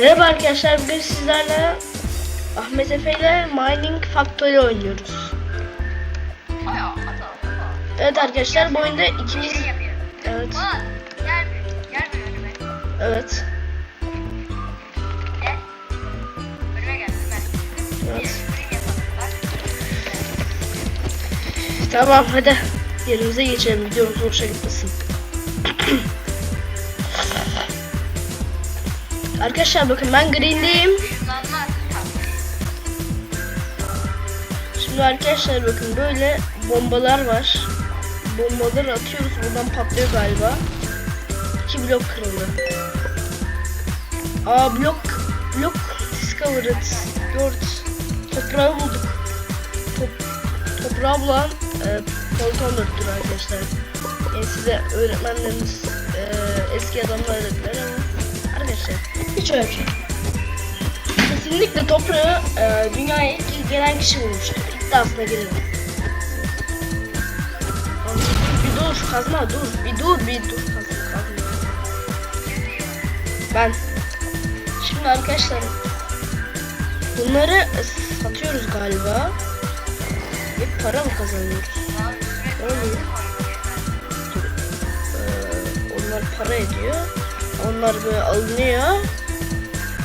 Merhaba arkadaşlar bugün sizlerle Ahmet Efe ile Mining Factory oynuyoruz. Evet arkadaşlar bu oyunda ikimiz. Evet evet önüme. evet. Tamam hadi yerimize geçelim videomuz hoşa gitmesin. Arkadaşlar bakın ben green'deyim. Şimdi arkadaşlar bakın böyle bombalar var. Bombaları atıyoruz buradan patlıyor galiba. İki blok kırıldı. Aa blok blok discovered. Dört toprağı bulduk. Top, toprağı bulan e, Polton dörttür arkadaşlar. Yani size öğretmenleriniz e, eski adamlar dediler ama arkadaşlar hiç öyle bir şey. Kesinlikle toprağı e, dünyaya ilk gelen kişi bulmuştur. İddiasına girelim. Bir dur kazma dur. Bir dur bir dur kazma kazma. Ben. Şimdi arkadaşlar bunları satıyoruz galiba. Ve para mı kazanıyoruz? Öyle. Ee, onlar para ediyor. Onlar böyle alınıyor.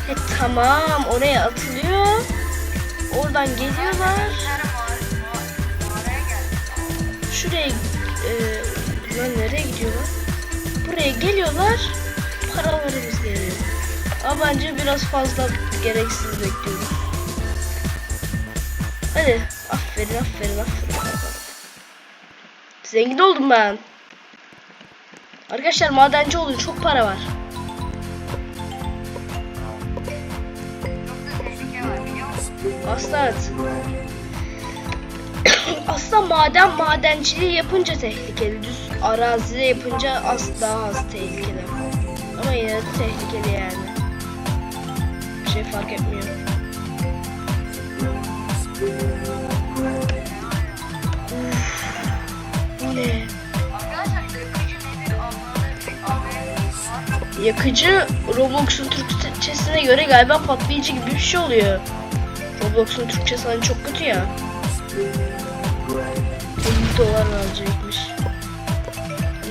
E, tamam oraya atılıyor. Oradan geliyorlar. Şuraya e, lan nereye gidiyorlar? Buraya geliyorlar. Paralarımız geliyor. Ama bence biraz fazla gereksiz bekliyoruz. Hadi aferin aferin aferin. Zengin oldum ben. Arkadaşlar madenci olun çok para var. Aslında evet. Aslında maden madenciliği yapınca tehlikeli. Düz arazide yapınca az daha az tehlikeli. Ama yine de tehlikeli yani. Bir şey fark etmiyor. Ne? Yakıcı Roblox'un Türkçesine göre galiba patlayıcı gibi bir şey oluyor. Roblox'un Türkçesi hani çok kötü ya. 50 dolar alacakmış.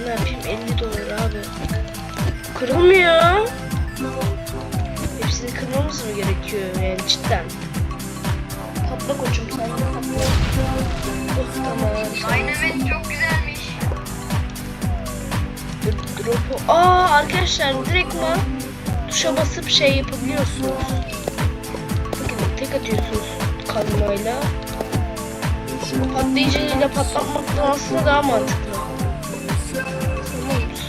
Ne yapayım 50 dolar abi. Kırılmıyor. Hepsini kırmamız mı gerekiyor yani cidden? Patla koçum sen de patla. Oh tamam. Aynen çok güzelmiş. Drop'u. Aa arkadaşlar direktman tuşa basıp şey yapabiliyorsunuz. Tek atıyorsunuz kazmayla. Patlayıcıyla patlatmak aslında daha mantıklı.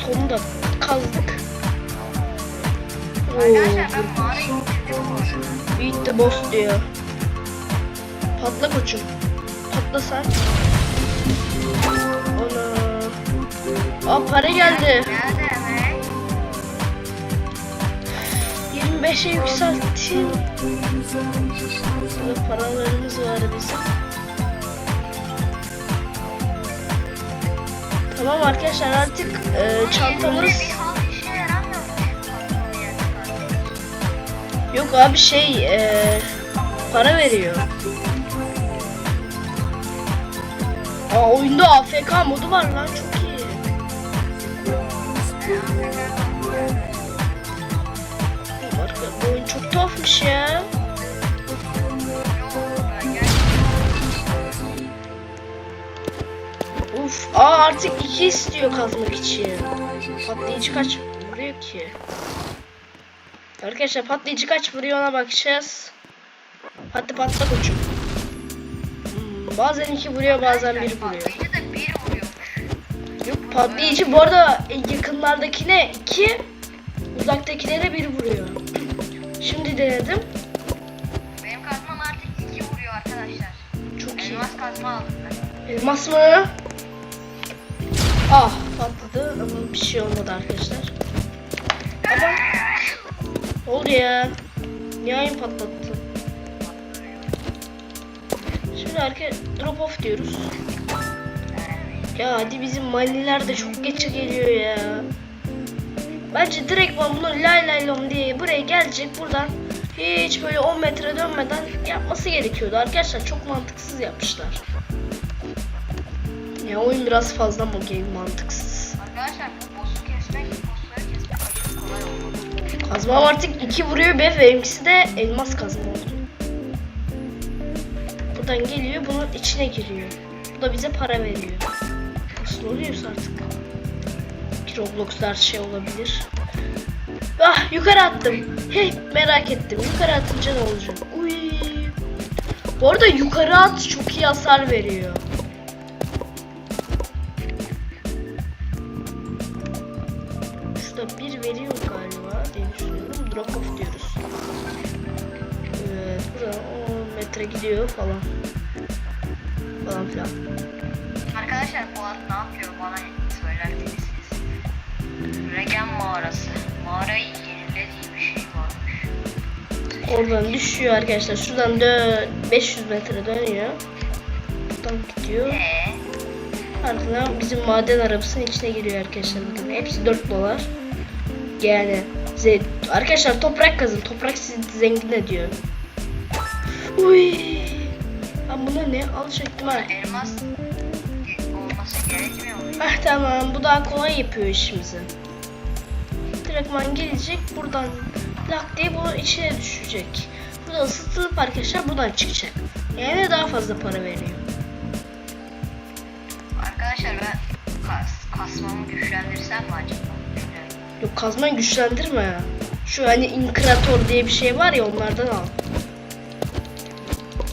Sonunda kazdık. Oo, beat the boss diyor. Patla koçum. Patla. Ana. Aa para geldi. 25'e yükselttim. Paralarımız var bizim. Tamam arkadaşlar artık e, çantamız yok abi şey e, para veriyor. Aa oyunda AFK modu var lan çok çok tuhafmış ya. Uf, aa artık iki istiyor kazmak için. Patlayıcı kaç vuruyor ki? Arkadaşlar patlayıcı kaç vuruyor ona bakacağız. Hadi patla koçum. Hmm, bazen iki vuruyor bazen bir vuruyor. Yok patlayıcı bu arada yakınlardakine iki, uzaktakilere bir vuruyor. Şimdi denedim. Benim kazmam artık iki vuruyor arkadaşlar. Çok iyi. Elmas kazma aldım ben. Elmas mı? Ah patladı ama bir şey olmadı arkadaşlar. Ama ne oldu ya? Niye ayın patlattı? Şimdi arka drop off diyoruz. Ya hadi bizim maniler de çok geç geliyor ya. Bence direkt ben bunu lay lay lom diye buraya gelecek buradan hiç böyle 10 metre dönmeden yapması gerekiyordu. Arkadaşlar çok mantıksız yapmışlar. Ya oyun biraz fazla mı game mantıksız. Arkadaşlar bu boss'u kesmek, boss'ları kesmek aşırı kolay oldu. Kazmam artık iki vuruyor ve benimkisi de elmas kazma oldu. Buradan geliyor bunun içine giriyor. Bu da bize para veriyor. Nasıl oluyorsa artık. Ki Roblox'lar şey olabilir. Ah yukarı attım. Hey merak ettim. Yukarı atınca ne olacak? Uy. Bu arada yukarı at çok iyi hasar veriyor. Şurada bir veriyor galiba diye düşünüyorum. Drop off diyoruz. Evet, buradan 10 metre gidiyor falan. Falan filan. Arkadaşlar bu ad Mağarayı yenilediği bir şey varmış. Oradan düşüyor arkadaşlar. Şuradan dön 500 metre dönüyor. Buradan gidiyor. Eee? Ardından bizim maden arabasının içine giriyor arkadaşlar. Bakın hepsi 4 dolar. Yani arkadaşlar toprak kazın. Toprak sizi zengin ediyor. Uy. Ben buna ne alacaktım ha? Elmas olması gerekmiyor mu? Ah tamam bu daha kolay yapıyor işimizi. Direktman gelecek buradan lak diye bunun içine düşecek. Burada ısıtılıp arkadaşlar buradan çıkacak. Yani daha fazla para veriyor. Arkadaşlar ben kas, kasmamı güçlendirsem mi acaba? Yok kazmayı güçlendirme ya. Şu hani inkrator diye bir şey var ya onlardan al.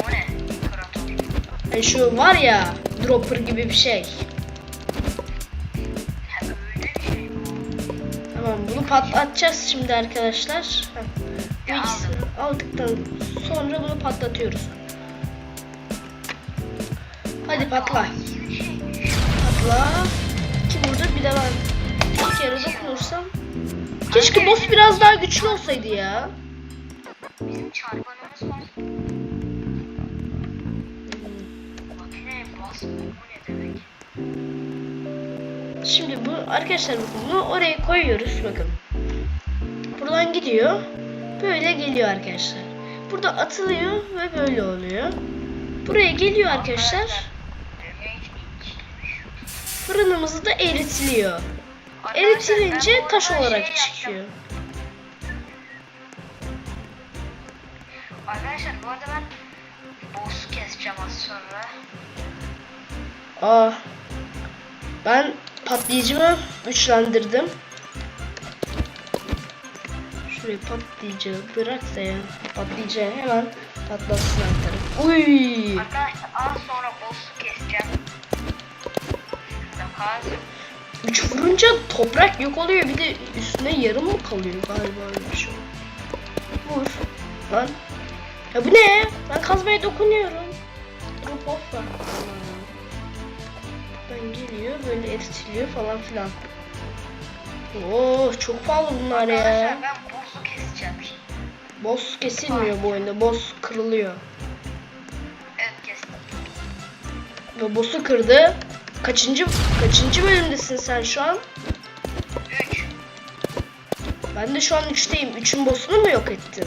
O ne? İmparator. Hani şu var ya dropper gibi bir şey. Patlatacağız şimdi arkadaşlar. Bu ikisini aldıktan sonra bunu patlatıyoruz. Hadi patla. Şeymiş. Patla. Kim burada bir de ben bir kere dokunursam. Keşke boss biraz daha güçlü olsaydı ya. Bizim çarpanımız var. Bu ne demek? Şimdi bu arkadaşlar bunu oraya koyuyoruz bakın. Buradan gidiyor. Böyle geliyor arkadaşlar. Burada atılıyor ve böyle oluyor. Buraya geliyor arkadaşlar. Fırınımızı da eritiliyor. Eritilince taş olarak çıkıyor. Arkadaşlar bu arada ben boss keseceğim az sonra. Aa. Ben patlayıcımı güçlendirdim. Şuraya patlayıcı bırak da ya. Patlayıcı hemen patlatsın atarım. Uy. Arkadaşlar az sonra boss'u keseceğim. Kaz. Üç vurunca toprak yok oluyor. Bir de üstüne yarım mı kalıyor galiba öyle bir şey. Vur. Lan. Ya bu ne? Ben kazmaya dokunuyorum. Drop off var. Buradan geliyor böyle eritiliyor falan filan. Oo çok pahalı bunlar ya. Arkadaşlar ben boss'u keseceğim şimdi. Boss kesilmiyor bu oyunda. Boss kırılıyor. Evet kestim. Ve boss'u kırdı. Kaçıncı kaçıncı bölümdesin sen şu an? 3. Ben de şu an 3'teyim. 3'ün boss'unu mu yok ettin?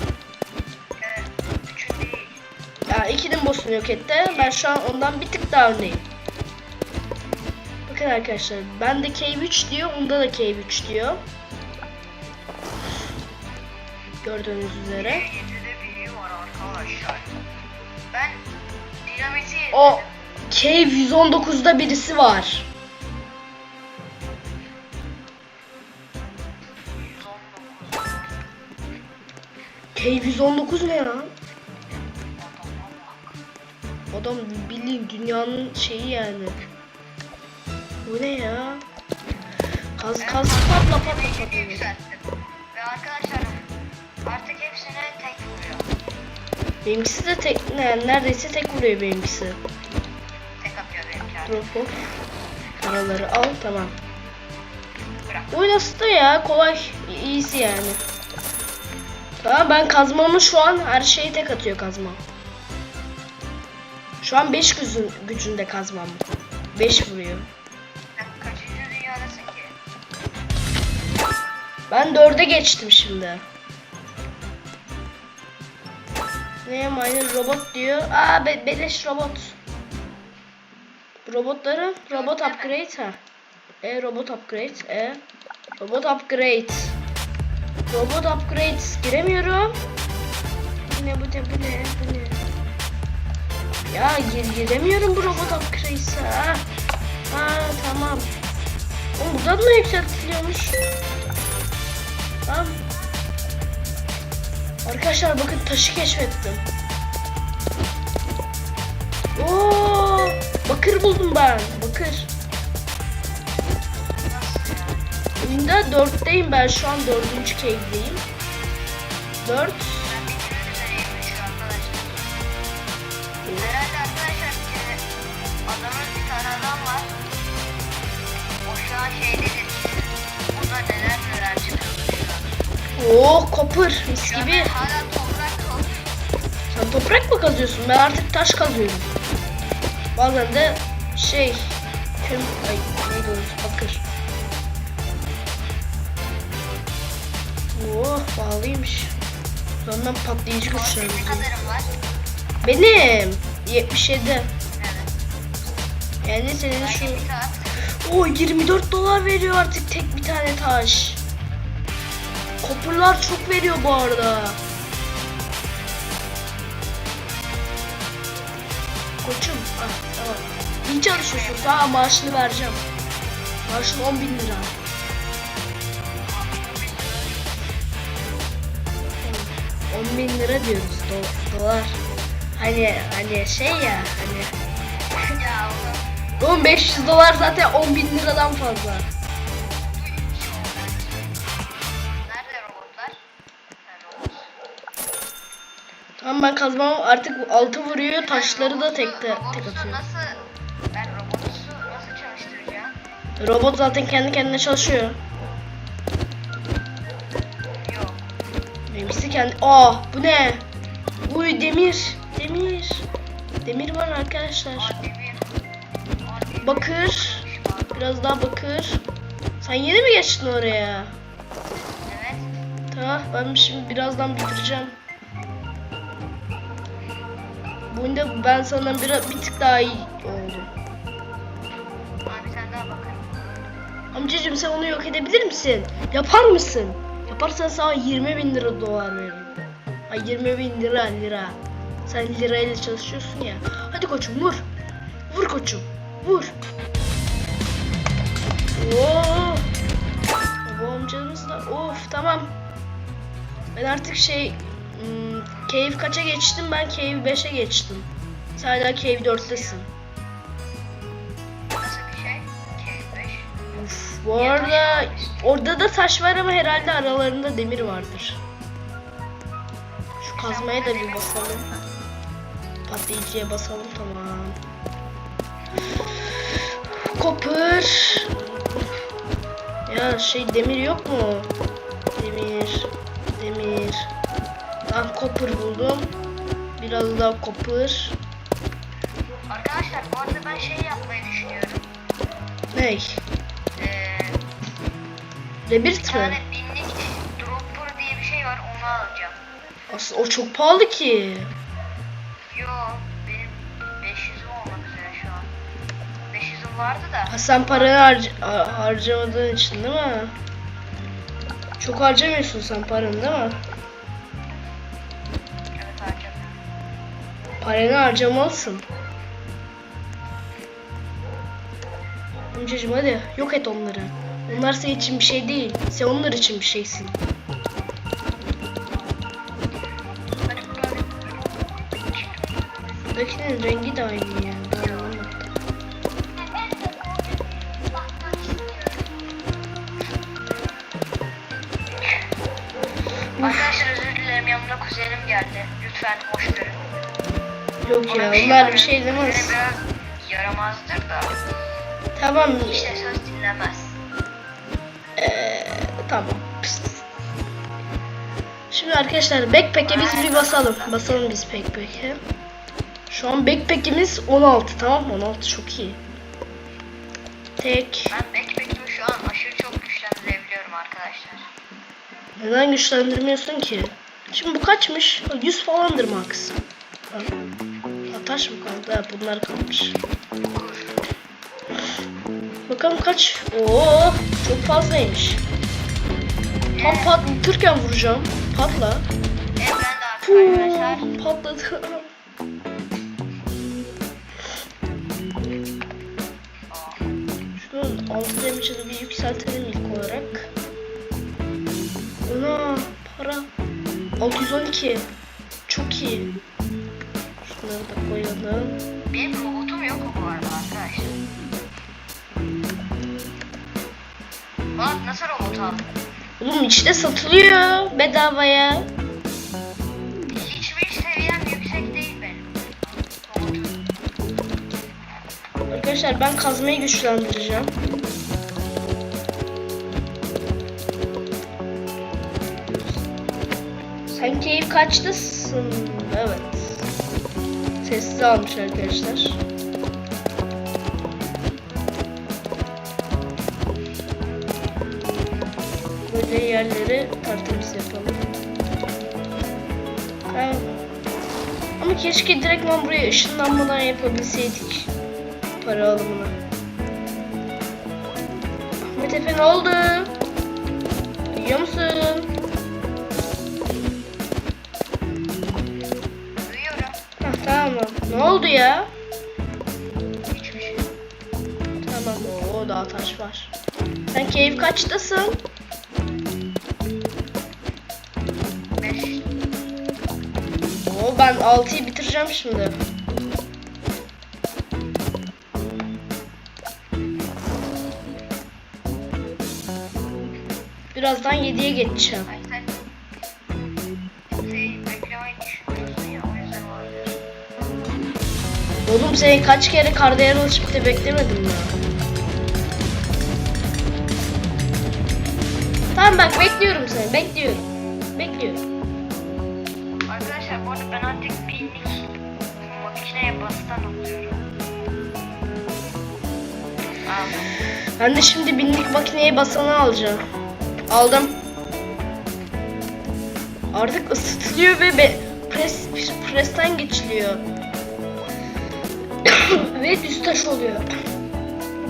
Evet. 3'ün değil. Ya ikinin boss'unu yok etti. Ben şu an ondan bir tık daha öndeyim. Bakın arkadaşlar. Bende K3 diyor. Onda da K3 diyor. Gördüğünüz üzere. K7'de biri var arkadaşlar. Ben dinamiti yedim. O K119'da birisi var. 119. K119 ne ya? Adam bildiğin dünyanın şeyi yani. Bu ne ya? Kaz kaz patla patla patla. Ve arkadaşlar artık hepsine tek vuruyor. Benimkisi de tek ne, neredeyse tek vuruyor benimkisi. Tek atıyor benimki. Drop off. Paraları al tamam. Bırak. Oynası da ya kolay. Easy yani. Tamam ben kazmamı şu an her şeyi tek atıyor kazma. Şu an 5 gücün, gücünde kazmam. 5 vuruyor. Ben dörde geçtim şimdi. Ne miner robot diyor. Aa be beleş robot. Robotları robot upgrade ha. E robot upgrade. E robot upgrade. Robot upgrade giremiyorum. Bu ne bu ne bu ne bu ne? Ya gir giremiyorum bu robot upgrade'e. Ha. ha tamam. Oğlum buradan mı yükseltiliyormuş? Tamam. Arkadaşlar bakın taşı keşfettim. Oo, bakır buldum ben. Bakır. Oyunda dörtteyim ben şu an dördüncü cave'deyim. Dört. Ben bitirmek üzereyim şu arkadaşlar. Herhalde arkadaşlar bir kere adamın bir tane adam var. O şu an şeydedir. Burada Oo kopır mis Şu gibi. hala toprak kalmış. Sen toprak mı kazıyorsun? Ben artık taş kazıyorum. Bazen de şey köm ay neydi o bakır. Oh bağlıymış. Ondan patlayıcı Senin güçlendim. ne kadarın var? Benim 77. Evet. Yani senin şu o 24 dolar veriyor artık tek bir tane taş. Kopurlar çok veriyor bu arada. Koçum, ah, tamam. İyi çalışıyorsun, daha maaşını vereceğim. Maaşın 10 bin lira. 10 bin lira diyoruz, do- dolar. Hani, hani şey ya, hani. Oğlum 500 dolar zaten 10 bin liradan fazla. Ben kazmam artık altı vuruyor taşları da tek tek atıyor. Nasıl, ben robotu nasıl çalıştıracağım? Robot zaten kendi kendine çalışıyor. Yok. Benimkisi kendi... Aa bu ne? Uy demir. Demir. Demir var arkadaşlar. Bakır. Biraz daha bakır. Sen yeni mi geçtin oraya? Evet. Tamam ben şimdi birazdan bitireceğim. Bunda ben sana bir, bir tık daha iyi oldum. Abi sen daha bakın. Amcacım sen onu yok edebilir misin? Yapar mısın? Yaparsan sana 20 bin lira dolar veririm. Ay 20 bin lira lira. Sen lirayla çalışıyorsun ya. Hadi koçum vur. Vur koçum. Vur. Oo. Bu amcamız da of tamam. Ben artık şey hmm, Cave kaça geçtim? Ben Cave 5'e geçtim. Sen hala Cave 4'tesin. Nasıl bir şey? K5. Uf, bu arada orada da taş var ama herhalde aralarında demir vardır. Şu kazmaya da bir basalım. Patlayıcıya basalım tamam. Kopur. Ya şey demir yok mu? Demir. Tamam kopur buldum. Biraz daha kopur. Arkadaşlar bu arada ben şey yapmayı düşünüyorum. Ney? Ee, bir Rebirth mi? tane binlik dropper diye bir şey var onu alacağım. Aslında o çok pahalı ki. Yo benim 500'üm olmak üzere şu an. 500'üm vardı da. Ha, sen paranı harc- ha- harcamadığın için değil mi? Çok harcamıyorsun sen paranı değil mi? Paranı harcamalısın. Amcacım hadi yok et onları. Onlar senin için bir şey değil. Sen onlar için bir şeysin. Buradakinin rengi de aynı yani. Arkadaşlar özür dilerim yanımda kuzenim geldi. Lütfen hoş. Yok ya onlar bir şey demez. yaramazdır da. Tamam İşte söz dinlemez. Ee, tamam. Pist. Şimdi arkadaşlar backpack'e biz bir basalım. Basalım biz backpack'e. Şu an backpack'imiz 16 tamam mı? 16 çok iyi. Tek. Ben backpack'imi şu an aşırı çok güçlendirebiliyorum arkadaşlar. Neden güçlendirmiyorsun ki? Şimdi bu kaçmış? 100 falandır max. Ha, taş mı kaldı? Ha, bunlar kalmış. Bakalım kaç? Oo, çok fazlaymış. Tam patlatırken vuracağım. Patla. Puh, patladı. Şunun altı damage'ını bir yükseltelim ilk olarak. Ana para. 612. Çok iyi. Koyalım. Benim robotum yok bu arada arkadaşlar. Bak nasıl robot aldım? Oğlum içte satılıyor bedavaya. Hiçbir seviyem yüksek değil benim. Robotum. Arkadaşlar ben kazmayı güçlendireceğim. Sen keyif kaçtasın? Evet. Sessiz almış arkadaşlar. Böyle yerleri tertemiz yapalım. Ben... Ama keşke direktman buraya ışınlanmadan yapabilseydik para alımını. Ahmet Efe ne oldu? Duyuyor musun? Ne oldu ya? Şey. Tamam o daha taş var. Sen keyif kaçtasın? Oo ben 6'yı bitireceğim şimdi. Birazdan 7'ye geçeceğim. Oğlum seni kaç kere alışıp da beklemedim ya. Tamam bak bekliyorum seni bekliyorum. Bekliyorum. Arkadaşlar bu arada ben artık pinlik makineye bastan alıyorum. Ben de şimdi binlik makineye basanı alacağım. Aldım. Artık ısıtılıyor ve be, pres, presten geçiliyor. Ve düz taş oluyor.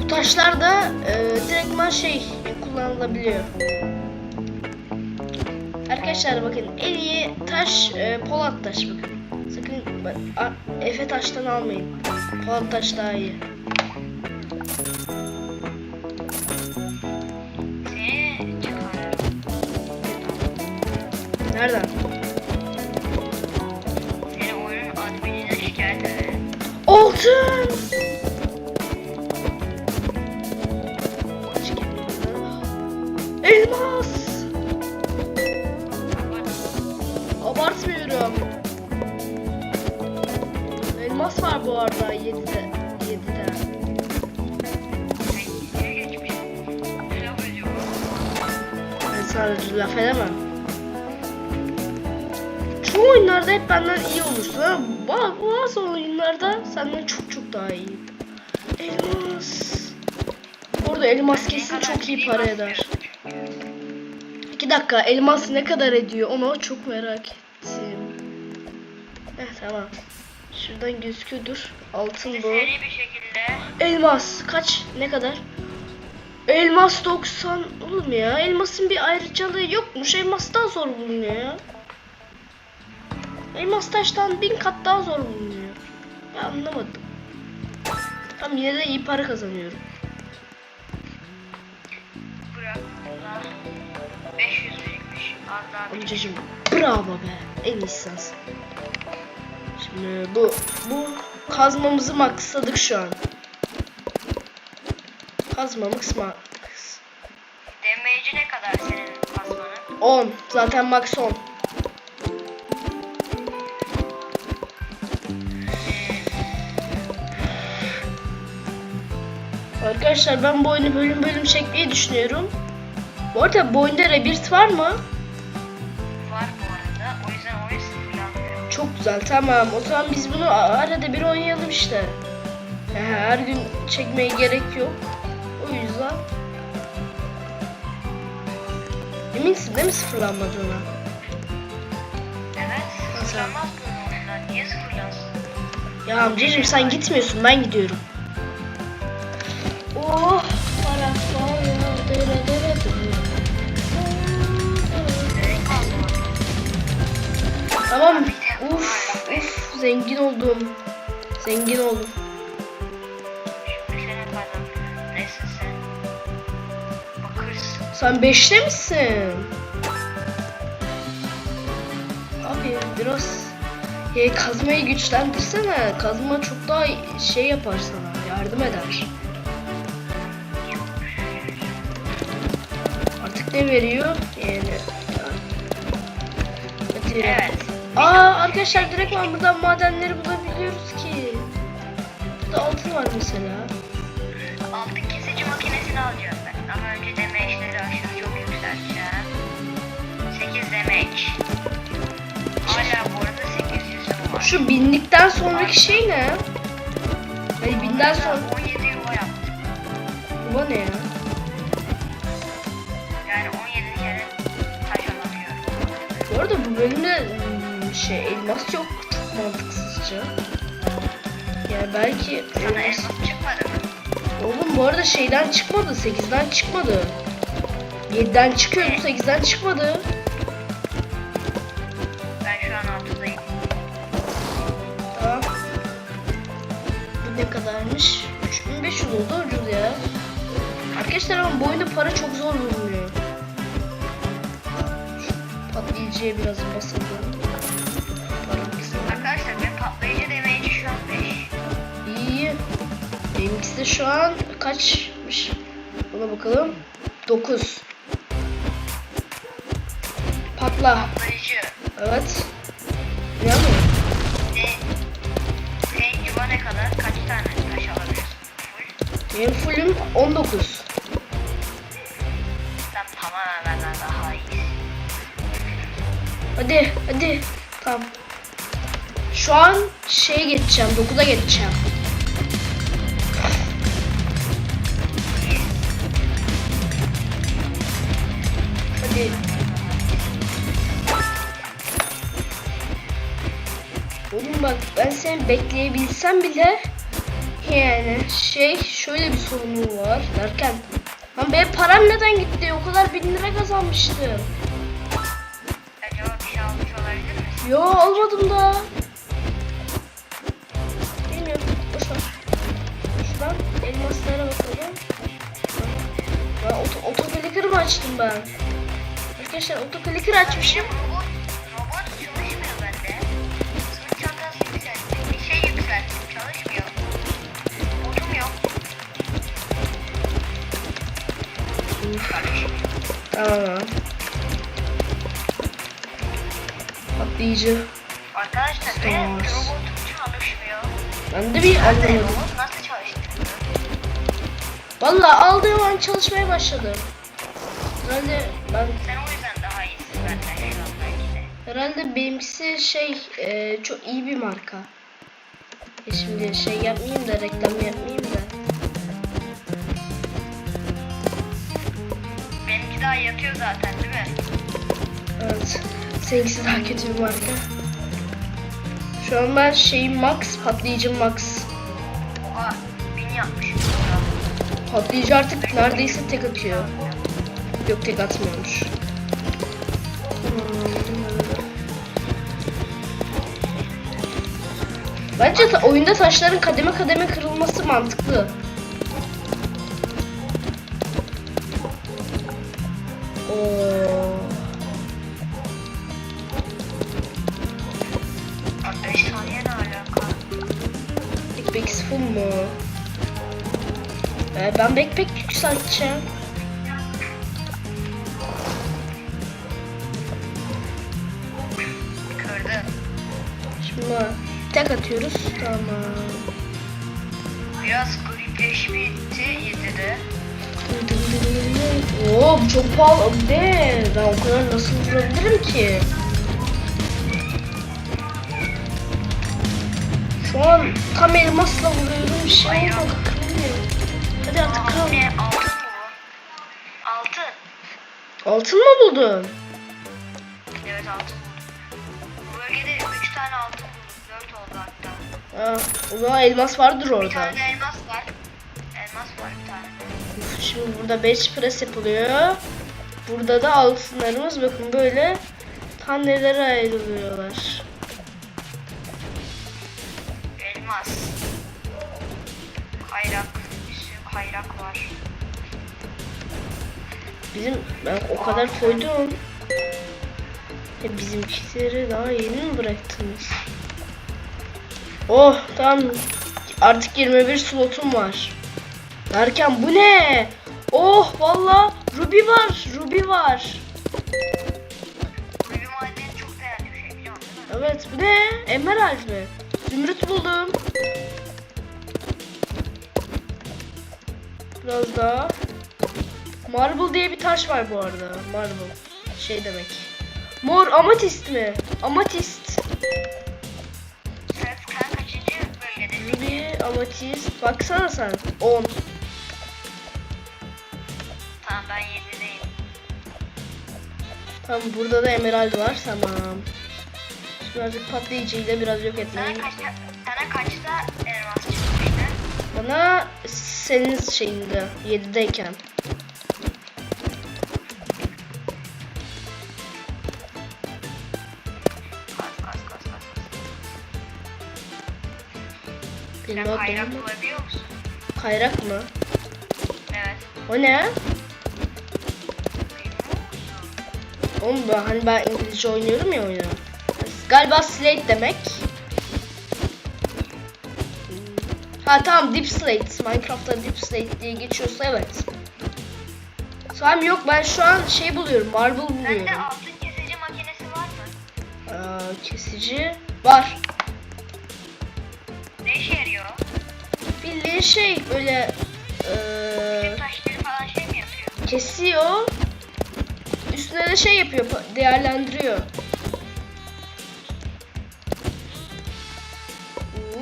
Bu taşlar da e, direktman şey kullanılabiliyor. Arkadaşlar bakın en iyi taş e, Polat taş bakın. Sakın bak, Efe taştan almayın. Polat taş daha iyi. Çıkarıyorum. Nereden? Altın! Para eder. İki dakika elmas ne kadar ediyor onu çok merak ettim. Heh tamam. Şuradan gözüküyordur. Altın bu. Seri bir şekilde Elmas kaç? Ne kadar? Elmas 90 olur mu ya? Elmasın bir ayrıcalığı yokmuş. Elmas daha zor bulunuyor ya. Elmas taştan bin kat daha zor bulunuyor. Ben anlamadım. Tam yine de iyi para kazanıyorum. 500 birikmiş. Az daha bir. Amcacım bravo be. En iyisi sensin. Şimdi bu bu kazmamızı maksadık şu an. Kazmamız max. Damage'i ne kadar senin kasmanın? 10. Zaten max 10. Arkadaşlar ben bu oyunu bölüm bölüm çekmeyi düşünüyorum. Bu arada bu oyunda Rebirth var mı? Var bu arada. O yüzden oyun sıfırlanmıyor. Çok güzel tamam. O zaman biz bunu arada bir oynayalım işte. Her gün çekmeye gerek yok. O yüzden. Eminsin değil mi sıfırlanmadığına? Evet. Sıfırlanmaz mı oyunlar? Niye sıfırlansın? Ya amcacığım sen gitmiyorsun ben gidiyorum. Oh Tamam. Uf uf zengin oldum. Zengin oldum. Sen? Beşte misin? Abi biraz e, kazmayı güçlendirsene. Kazma çok daha şey yapar sana. Yardım eder. Artık ne veriyor? Yani. Hadi. Evet. Aa arkadaşlar direkt var buradan madenleri bulabiliyoruz ki. Burada altın var mesela. Altın kesici makinesini alacağım ben. Ama önce deme işleri aşırı çok yükselteceğim. 8 demek. Hala bu arada 800'üm var. Şu binlikten sonraki şey ne? Hani binden sonra... 17 yuva yaptım. Bu ne ya? Yani 17 kere taş alamıyorum. Bu arada bu bölümde hmm, şey elmas yok çok mantıksızca. Yani belki Sana elmas... çıkmadı mı? Oğlum bu arada şeyden çıkmadı 8'den çıkmadı. 7'den çıkıyordu 8'den çıkmadı. Ben şu an 6'dayım. Tamam. Bu ne kadarmış? 3500 oldu ucuz ya. Arkadaşlar ama bu oyunda para çok zor bulunuyor. Patlayıcıya biraz basalım. De şu an kaçmış? Buna bakalım. 9. Patla. Patlayıcı. Evet. Yani Ne? Senin ne kadar? Kaç tane taş alabiliyorsun? Full. benim fullüm 19. Sen tamamen daha iyisin. Hadi hadi. Tamam. Şu an şeye geçeceğim. 9'a geçeceğim. Oğlum bak ben seni bekleyebilsem bile yani şey şöyle bir sorunu var derken Lan benim param neden gitti? O kadar bin lira kazanmıştım. Acaba bir şey olabilir misin? Yo almadım da. Bilmiyorum. Boş ver. Şuradan elmaslara bakalım. Ya oto, otokliker mi açtım ben? Arkadaşlar otokliker açmışım. Tamam. Patlayıcı. Arkadaşlar benim robotum çalışmıyor. Ben de bir anlamadım. nasıl çalıştırıyor? Valla aldığım an çalışmaya başladım. Herhalde ben Sen o yüzden daha iyisin benden şu an belki de. Herhalde benimkisi şey e, çok iyi bir marka. E şimdi şey yapmayayım da reklam yapmayayım daha yatıyor zaten değil mi? Evet. Seninkisi daha kötü bir marka. Şu an ben şeyim Max, patlayıcı Max. Oha. Bin yapmışım. Patlayıcı artık neredeyse tek atıyor. Yok tek atmıyormuş. Bence ta- oyunda taşların kademe kademe kırılması mantıklı. 5 saniye ne alaka? Backpack full mu? Ee, ben backpack yükselteceğim. Kırdı. Şimdi tek atıyoruz. Tamam. Biraz gripleşmişti 7'de. Oo bu çok pahalı. Ne? Ben o kadar nasıl vurabilirim ki? Şu an tam elmasla vuruyorum. Bir şey olmadı. Kırılmıyor. Hadi artık ne altın? Altın. Mı buldun? Evet altın. Bu bölgede 3 tane altın buldum. 4 oldu hatta. Aa, o zaman elmas vardır Bir orada. tane de elmas var. Şimdi burada bench press yapılıyor. Burada da altınlarımız bakın böyle tanelere ayrılıyorlar. Elmas. Kayrak. Kayrak var. Bizim ben o kadar koydum. E bizimkileri daha yeni mi bıraktınız? Oh tamam. Artık 21 slotum var. Derken bu ne? Oh valla Ruby var. Ruby var. Evet bu ne? Emerald mi? Zümrüt buldum. Biraz daha. Marble diye bir taş var bu arada. Marble. Şey demek. Mor amatist mi? Amatist. Ruby, amatist. Baksana sen. 10. Ben 7'deyim. Tamam burada da emerald var. Tamam. Şimdi artık patlayıcıyla biraz yok Sana etmeyin. kaçta, sana kaçta elmas çıkmıştı? Bana senin şeyinde 7'deyken. Kas kas kas kas. Sen Bilmem kayrak bulabiliyor musun? Kayrak mı? Evet. O ne? Oğlum ben, hani ben İngilizce oynuyorum ya oyunu. Galiba slate demek. Ha tamam deep slate. Minecraft'ta deep slate diye geçiyorsa evet. Tamam yok ben şu an şey buluyorum. Marble buluyorum. altın kesici makinesi var mı? Aa, kesici var. Ne işe yarıyor? Bildiğin şey böyle Tüm taşları falan şey mi yapıyor? kesiyor. De şey yapıyor, değerlendiriyor.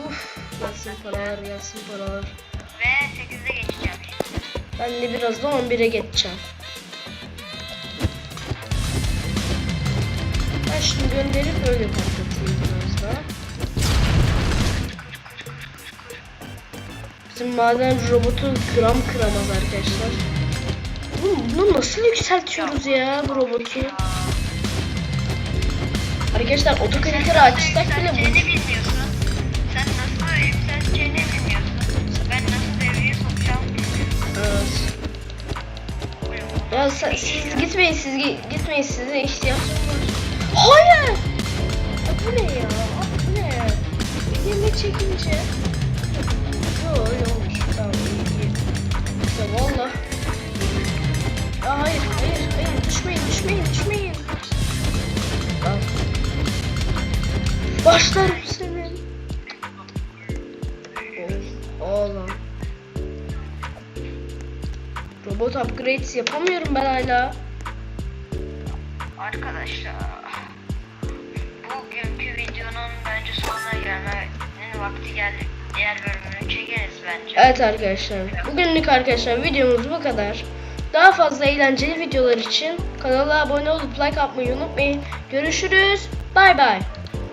Uf, gelsin paralar, gelsin paralar. Ve 8'de geçeceğim şimdi. Ben de birazdan 11'e geçeceğim. Ben şunu gönderip öyle patlatayım biraz daha. Bizim maden robotu gram kıramaz arkadaşlar. Oğlum bunu nasıl yükseltiyoruz ya bu robotu? Arkadaşlar otokaliteri açsak bile bu. Yükselteceğini bilmiyorsun. Sen nasıl yükselteceğini bilmiyorsun. Ben nasıl devreye sokacağım bilmiyorum. Evet. Ya sen, siz gitmeyin siz gi- gitmeyin size ihtiyacım var. Hayır. Ya bu ne ya? Bu ne? Elime çekince. Yo öyle olmuş. Tamam iyi. Ya valla. Ya hayır hayır hayır düşmeyin düşmeyin düşmeyin. Al. Başlarım senin. Oğlum. Robot upgrades yapamıyorum ben hala. Arkadaşlar. Bugünkü videonun bence sonuna gelmenin vakti geldi. Diğer bölümünü çekeriz bence. Evet arkadaşlar. Bugünlük arkadaşlar videomuz bu kadar. Daha fazla eğlenceli videolar için kanala abone olup like atmayı unutmayın. Görüşürüz. Bay bay.